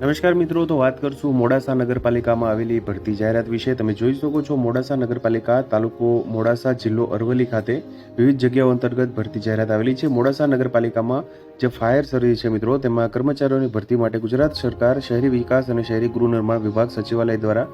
નમસ્કાર મિત્રો, તો વાત કરશું મોડાસા નગરપાલિકામાં આવેલી ભરતી જાહેરાત વિશે. તમે જોઈ શકો છો મોડાસા નગરપાલિકા તાલુકો મોડાસા જિલ્લો અરવલ્લી ખાતે વિવિધ જગ્યાઓ અંતર્ગત ભરતી જાહેરાત આવેલી છે. મોડાસા નગરપાલિકામાં જે ફાયર સર્વિસ છે મિત્રો, તેમાં કર્મચારીઓની ભરતી માટે ગુજરાત સરકાર, શહેરી વિકાસ અને શહેરી ગૃહનિર્માણ વિભાગ સચિવાલય દ્વારા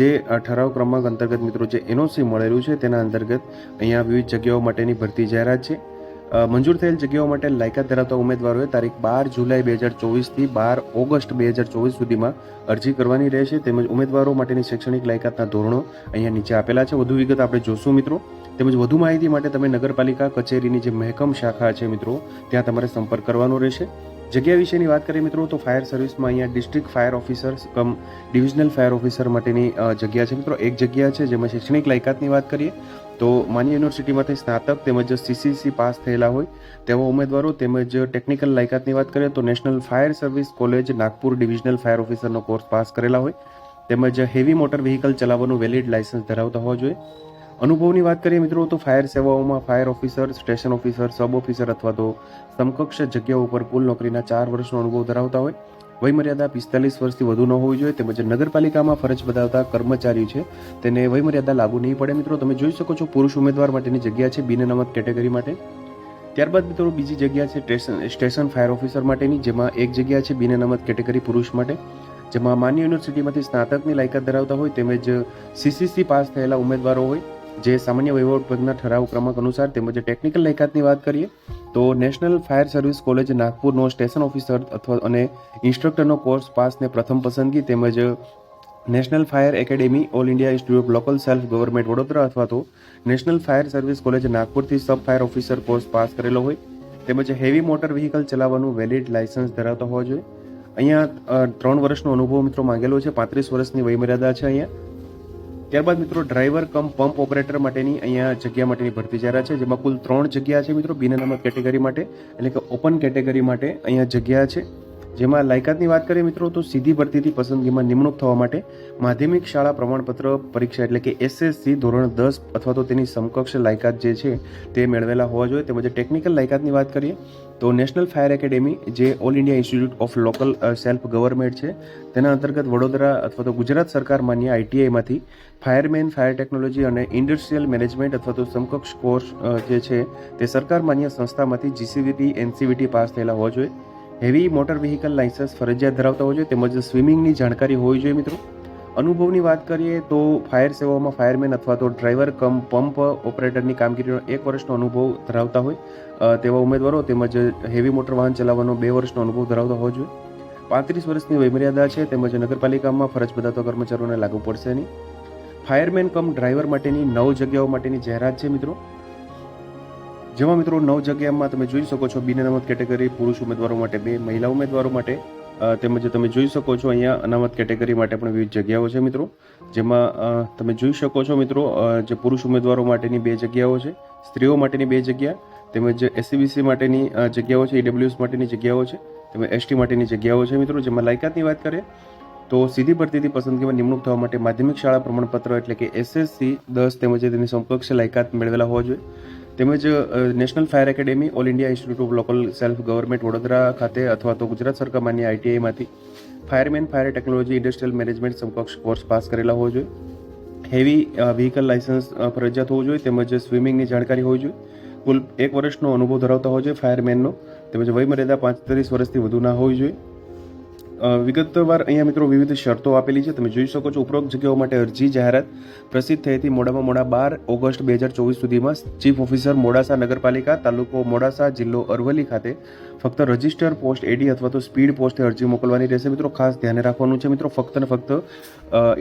જે ઠરાવ ક્રમાંક અંતર્ગત મિત્રો જે એનઓસી મળેલું છે, તેના અંતર્ગત અહીંયા વિવિધ જગ્યાઓ માટેની ભરતી જાહેરાત છે. મંજૂર થયેલ જગ્યાઓ માટે લાયકાત ધરાવતા ઉમેદવારોએ તારીખ બાર જુલાઈ બે હજાર ચોવીસથી બાર ઓગસ્ટ બે હજાર ચોવીસ સુધીમાં અરજી કરવાની રહેશે. તેમજ ઉમેદવારો માટેની શૈક્ષણિક લાયકાતના ધોરણો અહીંયા નીચે આપેલા છે. વધુ વિગત આપણે જોશું મિત્રો. તેમજ વધુ માહિતી માટે તમે નગરપાલિકા કચેરીની જે મહેકમ શાખા છે મિત્રો, ત્યાં તમારે સંપર્ક કરવાનો રહેશે. જગ્યા વિશેની વાત કરીએ મિત્રો, તો ફાયર સર્વિસમાં અહીંયા district fire officer cum divisional fire officer માટેની જગ્યા છે. મિત્રો, એક જગ્યા છે જેમાં શૈક્ષણિક લાયકાતની વાત કરીએ, તો માન્ય યુનિવર્સિટીમાંથી સ્નાતક તેમજ સીસીસી પાસ થયેલા હોય તેવા ઉમેદવારો તેમજ ટેકનિકલ લાયકાતની વાત કરીએ, તો national fire service college Nagpur divisional fire ઓફિસરનો course pass કરેલા હોય તેમજ હેવી મોટર વ્હીકલ ચલાવવાનું વેલિડ લાયસન્સ ધરાવતા હોવા જોઈએ. અનુભવની વાત કરીએ મિત્રો, તો ફાયર સેવાઓમાં fire officer station officer sub officer અથવા તો સમકક્ષ જગ્યાઓ ઉપર કુલ નોકરીના ચાર વર્ષનો અનુભવ ધરાવતા હોય. વયમર્યાદા પિસ્તાલીસ વર્ષથી વધુ ન હોવી જોઈએ. તેમજ નગરપાલિકામાં ફરજ બજાવતા કર્મચારી છે, તેને વયમર્યાદા લાગુ નહીં પડે મિત્રો. તમે જોઈ શકો છો, પુરુષ ઉમેદવાર માટેની જગ્યા છે, બિન અનામત કેટેગરી માટે. ત્યારબાદ મિત્રો, બીજી જગ્યા છે, સ્ટેશન સ્ટેશન ફાયર ઓફિસર માટેની, જેમાં એક જગ્યા છે, બિન અનામત કેટેગરી પુરુષ માટે. જેમાં માન્ય યુનિવર્સિટીમાંથી સ્નાતકની લાયકાત ધરાવતા હોય, તેમજ સીસીસી પાસ થયેલા ઉમેદવારો હોય. જે સામાન્ય વહીવટ ઠરાવ ક્રમાંક અનુસાર તેમજ ટેકનિકલ લાયકાતની વાત કરીએ, તો નેશનલ ફાયર સર્વિસ કોલેજ નાગપુરનો સ્ટેશન ઓફિસર અથવા અને ઇન્સ્ટ્રક્ટરનો કોર્સ પાસને પ્રથમ પસંદગી તેમજ national fire academy all India institute of local self government Vadodara અથવા તો national fire service college નાગપુરથી sub fire officer course pass કરેલો હોય, તેમજ હેવી મોટર વ્હીકલ ચલાવવાનું વેલિડ લાયસન્સ ધરાવતા હોવા જોઈએ. અહીંયા ત્રણ વર્ષનો અનુભવ મિત્રો માંગેલો છે, પાંત્રીસ વર્ષની વયમર્યાદા છે અહીંયા. ત્યારબાદ મિત્રો ડ્રાઈવર કમ પંપ ઓપરેટર માટેની અહીંયા જગ્યા માટેની ભરતી જાહેરાત છે, જેમાં કુલ ત્રણ જગ્યા છે મિત્રો બિન અનામત કેટેગરી માટે, એટલે કે ઓપન કેટેગરી માટે અહીંયા જગ્યા છે. જેમાં લાયકાતની વાત કરીએ મિત્રો, તો સીધી ભરતીથી પસંદગીમાં નિમણૂક થવા માટે માધ્યમિક શાળા પ્રમાણપત્ર પરીક્ષા એટલે કે એસએસસી ધોરણ દસ અથવા તો તેની સમકક્ષ લાયકાત જે છે તે મેળવેલા હોવા જોઈએ. તેમજ ટેકનિકલ લાયકાતની વાત કરીએ, તો નેશનલ ફાયર એકેડેમી જે all India institute of local self government છે, તેના અંતર્ગત વડોદરા અથવા તો ગુજરાત સરકાર માન્ય આઈટીઆઈમાંથી ફાયરમેન ફાયર ટેકનોલોજી અને ઇન્ડસ્ટ્રીયલ મેનેજમેન્ટ અથવા તો સમકક્ષ કોર્સ જે છે તે સરકાર માન્ય સંસ્થામાંથી જીસીવીટી એનસીવીટી પાસ થયેલા હોવા જોઈએ. હેવી મોટર વ્હીકલ લાઇસન્સ ફરજિયાત ધરાવતા હોવો જોઈએ તેમજ સ્વિમિંગની જાણકારી હોવી જોઈએ મિત્રો. અનુભવની વાત કરીએ તો ફાયર સેવાઓમાં ફાયરમેન અથવા તો ડ્રાઈવર કમ પંપ ઓપરેટરની કામગીરીનો એક વર્ષનો અનુભવ ધરાવતા હોય તેવા ઉમેદવારો તેમજ હેવી મોટર વાહન ચલાવવાનો બે વર્ષનો અનુભવ ધરાવતા હોવો જોઈએ. પાંત્રીસ વર્ષની વયમર્યાદા છે, તેમજ નગરપાલિકામાં ફરજ બધાતો કર્મચારીઓને લાગુ પડશે નહીં. ફાયરમેન કમ ડ્રાઈવર માટેની નવ જગ્યાઓ માટેની જાહેરાત છે મિત્રો. જેમાં મિત્રો નવ જગ્યામાં તમે જોઈ શકો છો. બિન અનામત કેટેગરી, પુરુષ ઉમેદવારો માટે બે, મહિલા ઉમેદવારો માટે તેમજ તમે જોઈ શકો છો અહીંયા અનામત કેટેગરી માટે પણ વિવિધ જગ્યાઓ છે મિત્રો. જેમાં તમે જોઈ શકો છો મિત્રો જે પુરુષ ઉમેદવારો માટેની બે જગ્યાઓ છે, સ્ત્રીઓ માટેની બે જગ્યા, તેમજ એસસીબીસી માટેની જગ્યાઓ છે, ઈડબ્લ્યુએસ માટેની જગ્યાઓ છે, તેમજ એસટી માટેની જગ્યાઓ છે મિત્રો. જેમાં લાયકાતની વાત કરીએ, તો સીધી ભરતીથી પસંદગીમાં નિમણૂક થવા માટે માધ્યમિક શાળા પ્રમાણપત્ર એટલે કે એસએસસી દસ તેમજ તેની સમકક્ષ લાયકાત મેળવેલા હોવા જોઈએ. તેમજ national fire academy, all India institute of local self government Vadodara ખાતે અથવા તો ગુજરાત સરકાર માન્ય આઈટીઆઈમાંથી fireman fire technology industrial management સમકક્ષ કોર્સ પાસ કરેલા હોવો જોઈએ. હેવી વ્હીકલ લાઇસન્સ ફરજિયાત હોવું જોઈએ. તેમજ સ્વિમિંગની જાણકારી હોવી જોઈએ. કુલ એક વર્ષનો અનુભવ ધરાવતા હોવો જોઈએ ફાયરમેનનો. તેમજ વયમર્યાદા પાંત્રીસ વર્ષથી વધુ ના હોવી જોઈએ. વિગતવાર અહીંયા મિત્રો વિવિધ શરતો આપેલી છે. તમે જોઈ શકો છો ઉપરોક્ત જગ્યાઓ માટે અરજી જાહેરાત પ્રસિદ્ધ થઈ હતી મોડામાં મોડા બાર ઓગસ્ટ બે હજાર ચોવીસ સુધીમાં. ચીફ ઓફિસર મોડાસા નગરપાલિકા, તાલુકો મોડાસા, જિલ્લો અરવલ્લી ખાતે ફક્ત રજિસ્ટર પોસ્ટ એડી અથવા તો સ્પીડ પોસ્ટે અરજી મોકલવાની રહેશે. મિત્રો, ખાસ ધ્યાને રાખવાનું છે મિત્રો, ફક્ત ને ફક્ત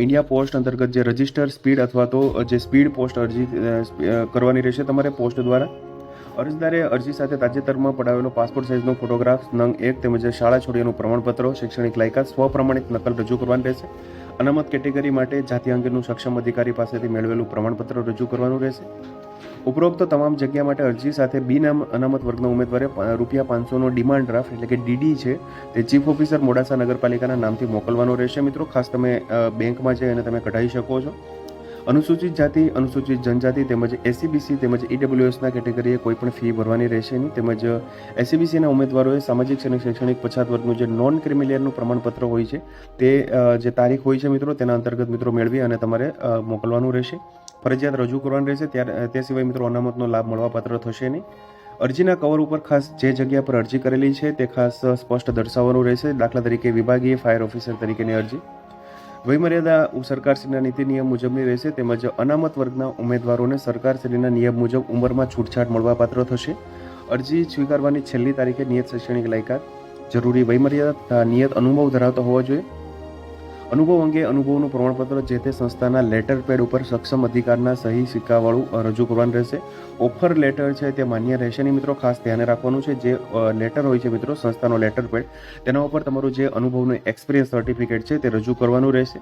ઇન્ડિયા પોસ્ટ અંતર્ગત જે રજિસ્ટર, સ્પીડ અથવા તો જે સ્પીડ પોસ્ટ અરજી કરવાની રહેશે તમારે પોસ્ટ દ્વારા. અરજદારે અરજી સાથે તાજેતરમાં પડાવેલો પાસપોર્ટ સાઇઝનો ફોટોગ્રાફ નંગ એક તેમજ શાળા છોડીનું પ્રમાણપત્ર, શૈક્ષણિક લાયકાત સ્વપ્રમાણિત નકલ રજૂ કરવાની રહેશે. અનામત કેટેગરી માટે જાતિ અંગેનું સક્ષમ અધિકારી પાસેથી મેળવેલું પ્રમાણપત્ર રજૂ કરવાનું રહેશે. ઉપરોક્ત તમામ જગ્યા માટે અરજી સાથે બિન અનામત વર્ગના ઉમેદવારે રૂપિયા પાંચસોનો ડિમાન્ડ ડ્રાફ્ટ એટલે કે ડીડી છે, તે ચીફ ઓફિસર મોડાસા નગરપાલિકાના નામથી મોકલવાનો રહેશે. મિત્રો, ખાસ તમે બેંકમાં જઈ અને તમે કઢાવી શકો છો. અનુસૂચિત જાતિ, અનુસૂચિત જનજાતિ તેમજ એસીબીસી તેમજ ઈડબ્લ્યુએસના કેટેગરીએ કોઈ પણ ફી ભરવાની રહેશે નહીં. તેમજ એસીબીસીના ઉમેદવારોએ સામાજિક અને શૈક્ષણિક પછાત વર્ગનું જે નોન ક્રિમિલિયરનું પ્રમાણપત્ર હોય છે, તે જે તારીખ હોય છે મિત્રો, તેના અંતર્ગત મિત્રો મેળવી અને તમારે મોકલવાનું રહેશે. ફરજિયાત રજૂ કરવાનું રહેશે, ત્યારે તે સિવાય મિત્રો અનામતનો લાભ મળવાપાત્ર થશે નહીં. અરજીના કવર ઉપર ખાસ જે જગ્યા પર અરજી કરેલી છે, તે ખાસ સ્પષ્ટ દર્શાવવાનું રહેશે. દાખલા તરીકે વિભાગીય ફાયર ઓફિસર તરીકેની અરજી. વયમર્યાદા સરકારશ્રીના નીતિ નિયમ મુજબની રહેશે તેમજ અનામત વર્ગના ઉમેદવારોને સરકારશ્રીના નિયમ મુજબ ઉંમરમાં છૂટછાટ મળવાપાત્ર થશે. અરજી સ્વીકારવાની છેલ્લી તારીખે નિયત શૈક્ષણિક લાયકાત. જરૂરી વયમર્યાદા તથા નિયત અનુભવ ધરાવતો હોવો જોઈએ. અનુભવ અંગે અનુભવનું પ્રમાણપત્ર જે તે સંસ્થાના લેટર પેડ ઉપર સક્ષમ અધિકારના સહી સિક્કાવાળું રજૂ કરવાનું રહેશે. ઓફર લેટર છે તે માન્ય રહેશે નહીં મિત્રો. ખાસ ધ્યાને રાખવાનું છે જે લેટર હોય છે મિત્રો, સંસ્થાનો લેટર પેડ, તેના ઉપર તમારું જે અનુભવનું એક્સપિરિયન્સ સર્ટિફિકેટ છે તે રજૂ કરવાનું રહેશે.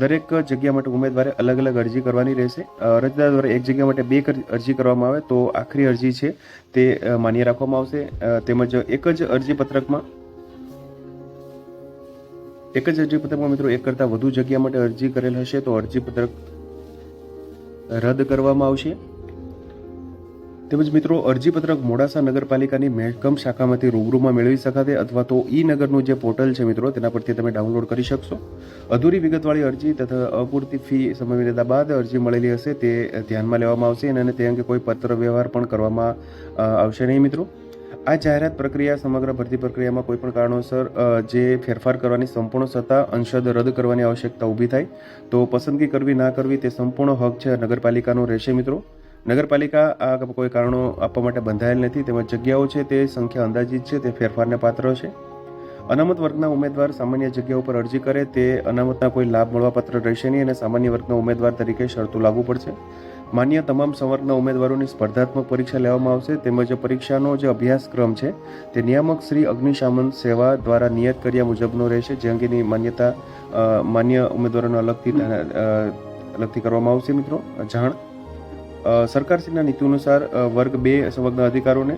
દરેક જગ્યા માટે ઉમેદવારે અલગ અલગ અરજી કરવાની રહેશે. અરજદાર દ્વારા એક જગ્યા માટે બે અરજી કરવામાં આવે તો આખરી અરજી છે તે માન્ય રાખવામાં આવશે. તેમજ એક જ અરજી પત્રકમાં એક જ અરજીપત્રકમાં મિત્રો, એક કરતાં વધુ જગ્યા માટે અરજી કરેલ હશે તો અરજીપત્રક રદ કરવામાં આવશે. તેમજ મિત્રો, અરજીપત્રક મોડાસા નગરપાલિકાની મહેકમ શાખામાંથી રૂબરૂમાં મેળવી શકાશે અથવા તો ઈ નગરનું જે પોર્ટલ છે મિત્રો, તેના પરથી તમે ડાઉનલોડ કરી શકશો. અધૂરી વિગતવાળી અરજી તથા અપૂરતી ફી સમય લીધા બાદ અરજી મળેલી હશે તે ધ્યાનમાં લેવામાં આવશે અને તે અંગે કોઈ પત્ર વ્યવહાર પણ કરવામાં આવશે નહીં મિત્રો. આ જાહેરાત પ્રક્રિયા સમગ્ર ભરતી પ્રક્રિયામાં કોઈ પણ કારણોસર જે ફેરફાર કરવાની સંપૂર્ણ સત્તા, અંશદ રદ કરવાની આવશ્યકતા ઊભી થાય, તો પસંદગી કરવી, ના કરવી તે સંપૂર્ણ હક છે નગરપાલિકાનો રહેશે મિત્રો. નગરપાલિકા આ કોઈ કારણો આપવા માટે બંધાયેલ નથી, તેમજ જગ્યાઓ છે તે સંખ્યા અંદાજિત છે, તે ફેરફારને પાત્ર છે. અનામત વર્ગના ઉમેદવાર સામાન્ય જગ્યા ઉપર અરજી કરે, તે અનામતના કોઈ લાભ મળવાપાત્ર રહેશે નહીં અને સામાન્ય વર્ગના ઉમેદવાર તરીકે શરતો લાગુ પડશે. માન્ય તમામ સંવર્ગના ઉમેદવારોની સ્પર્ધાત્મક પરીક્ષા લેવામાં આવશે. તેમજ પરીક્ષાનો જે અભ્યાસક્રમ છે, તે નિયામક શ્રી અગ્નિશામન સેવા દ્વારા નિયત કર્યા મુજબનો રહેશે. જે અંગેની માન્યતા માન્ય ઉમેદવારોને અલગથી અલગથી કરવામાં આવશે મિત્રો. જાણ સરકારશ્રીના નીતિ અનુસાર વર્ગ બે સંવર્ગના અધિકારોને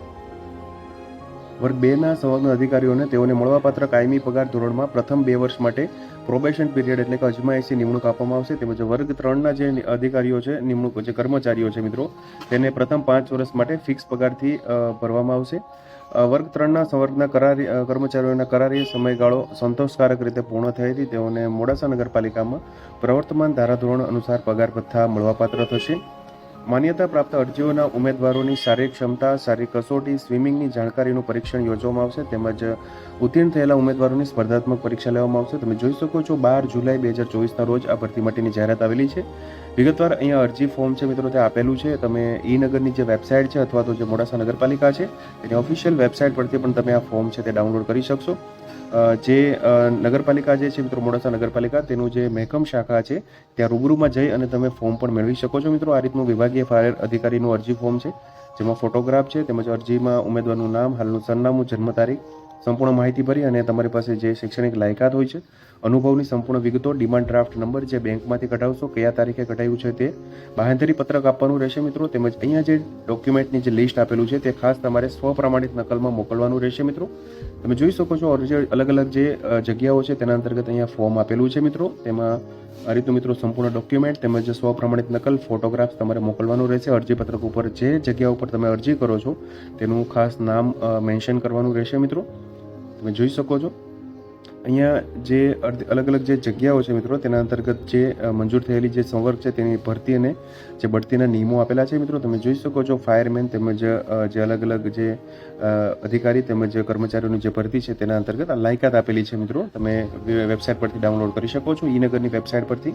વર્ગ બેના સંલગ્ન અધિકારીઓને તેઓને મળવાપાત્ર કાયમી પગાર ધોરણમાં પ્રથમ બે વર્ષ માટે પ્રોબેશન પીરિયડ એટલે કે અજમાયશી નિમણૂક આપવામાં આવશે. તેમજ વર્ગ ત્રણના જે અધિકારીઓ છે, નિમણૂક જે કર્મચારીઓ છે મિત્રો, તેને પ્રથમ પાંચ વર્ષ માટે ફિક્સ પગારથી ભરવામાં આવશે. વર્ગ ત્રણના સંવર્ગના કરારી કર્મચારીઓના કરારી સમયગાળો સંતોષકારક રીતે પૂર્ણ થયેથી તેઓને મોડાસા નગરપાલિકામાં પ્રવર્તમાન ધારાધોરણ અનુસાર પગાર ભથ્થા મળવાપાત્ર થશે. માન્યતા પ્રાપ્ત અરજીઓના ઉમેદવારોની શારીરિક ક્ષમતા, શારીરિક કસોટી, સ્વિમિંગની જાણકારીનું પરીક્ષણ યોજવામાં આવશે, તેમજ ઉત્તીર્ણ થયેલા ઉમેદવારોની સ્પર્ધાત્મક પરીક્ષા લેવામાં આવશે. તમે જોઈ શકો છો, બાર જુલાઈ બે હજાર ચોવીસના રોજ આ ભરતી માટેની જાહેરાત આવેલી છે. વિગતવાર અહીંયા અરજી ફોર્મ છે મિત્રો, તે આપેલું છે. તમે ઈ નગરની જે વેબસાઇટ છે અથવા તો જે મોડાસા નગરપાલિકા છે, તેની ઓફિશિયલ વેબસાઇટ પરથી પણ તમે આ ફોર્મ છે તે ડાઉનલોડ કરી શકશો. જે નગરપાલિકા જે છે, મિત્રો, મોડાસા નગરપાલિકા, તેનું જે મહેકમ શાખા છે, ત્યાં રૂબરૂમાં જઈ અને તમે ફોર્મ પણ મેળવી શકો છો, મિત્રો. આ રીતનું વિભાગીય ફાયર અધિકારીનું અરજી ફોર્મ છે, જેમાં ફોટોગ્રાફ છે, તેમજ અરજીમાં ઉમેદવારનું નામ, હાલનું સરનામું, જન્મ તારીખ સંપૂર્ણ માહિતી ભરી અને તમારી પાસે જે શૈક્ષણિક લાયકાત હોય છે, અનુભવની સંપૂર્ણ વિગતો ડિમાન્ડ ડ્રાફ્ટ નંબર જે બેંકમાંથી કઢાવશો, કયા તારીખે કઢાવ્યું છે તે બાહેંધરી પત્રક આપવાનું રહેશે મિત્રો. તેમજ અહીંયા જે ડોક્યુમેન્ટની જે લિસ્ટ આપેલું છે તે ખાસ તમારે સ્વપ્રમાણિત નકલમાં મોકલવાનું રહેશે મિત્રો. તમે જોઈ શકો છો અરજી અલગ અલગ જે જગ્યાઓ છે તેના અંતર્ગત અહીંયા ફોર્મ આપેલું છે મિત્રો. તેમાં આ રીતનું મિત્રો સંપૂર્ણ ડોક્યુમેન્ટ તેમજ સ્વપ્રમાણિત નકલ ફોટોગ્રાફ્સ તમારે મોકલવાનું રહેશે. અરજી પત્રક ઉપર જે જગ્યા ઉપર તમે અરજી કરો છો તેનું ખાસ નામ મેન્શન કરવાનું રહેશે મિત્રો. તમે જોઈ શકો છો. અહીંયા જે અલગ અલગ જે જગ્યાઓ છે મિત્રો, તેના અંતર્ગત જે મંજૂર થયેલી જે સંવર્ગ છે તેની ભરતી અને જે બઢતીના નિયમો આપેલા છે મિત્રો. તમે જોઈ શકો છો ફાયરમેન તેમજ જે અલગ અલગ જે અધિકારી તેમજ કર્મચારીઓની જે ભરતી છે તેના અંતર્ગત આ લાયકાત આપેલી છે મિત્રો. તમે વેબસાઇટ પરથી ડાઉનલોડ કરી શકો છો. ઈનગરની વેબસાઇટ પરથી.